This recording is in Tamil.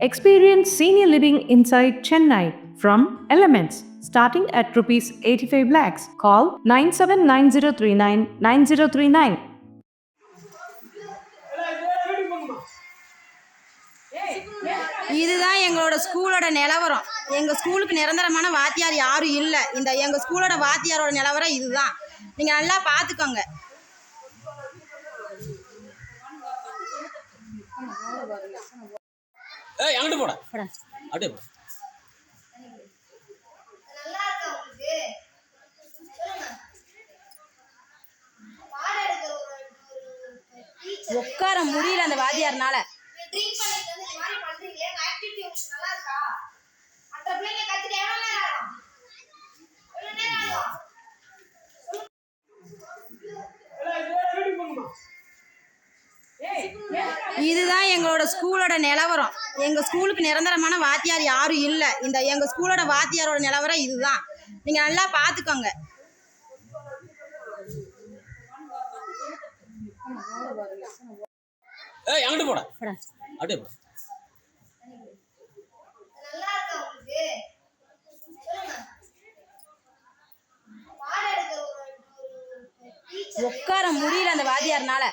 Experience senior living inside Chennai from Elements starting at rupees 85 lakhs. Call 979039 9039. இதுதான் எங்களோட ஸ்கூலோட நிலவரம் எங்கள் ஸ்கூலுக்கு நிரந்தரமான வாத்தியார் யாரும் இல்லை இந்த எங்கள் ஸ்கூலோட வாத்தியாரோட நிலவரம் இதுதான் நீங்கள் நல்லா பார்த்துக்கோங்க ஏய் அங்கிட்டு போடா. அப்படியே போடா. நல்லா இருக்கா உங்களுக்கு சொல்லுங்க பாடம் எடுக்கிற ஒரு ஒரு டீச்சர் உட்கார முடியல அந்த வாத்தியார்னால. இதுதான் எங்களோட ஸ்கூலோட நிலவரம். எங்கள் ஸ்கூலுக்கு நிரந்தரமான வாத்தியார் யாரும் இல்லை. இந்த எங்கள் ஸ்கூலோட வாத்தியாரோட நிலவரம் இதுதான். நீங்கள் நல்லா பார்த்துக்கோங்க ஏய் அங்கிட்டு போடா. அப்படியே போடா. நல்லா இருக்கா உங்களுக்கு சொல்லுங்க பாடம் எடுக்கிற ஒரு ஒரு டீச்சர் உட்கார முடியல அந்த வாத்தியார்னால.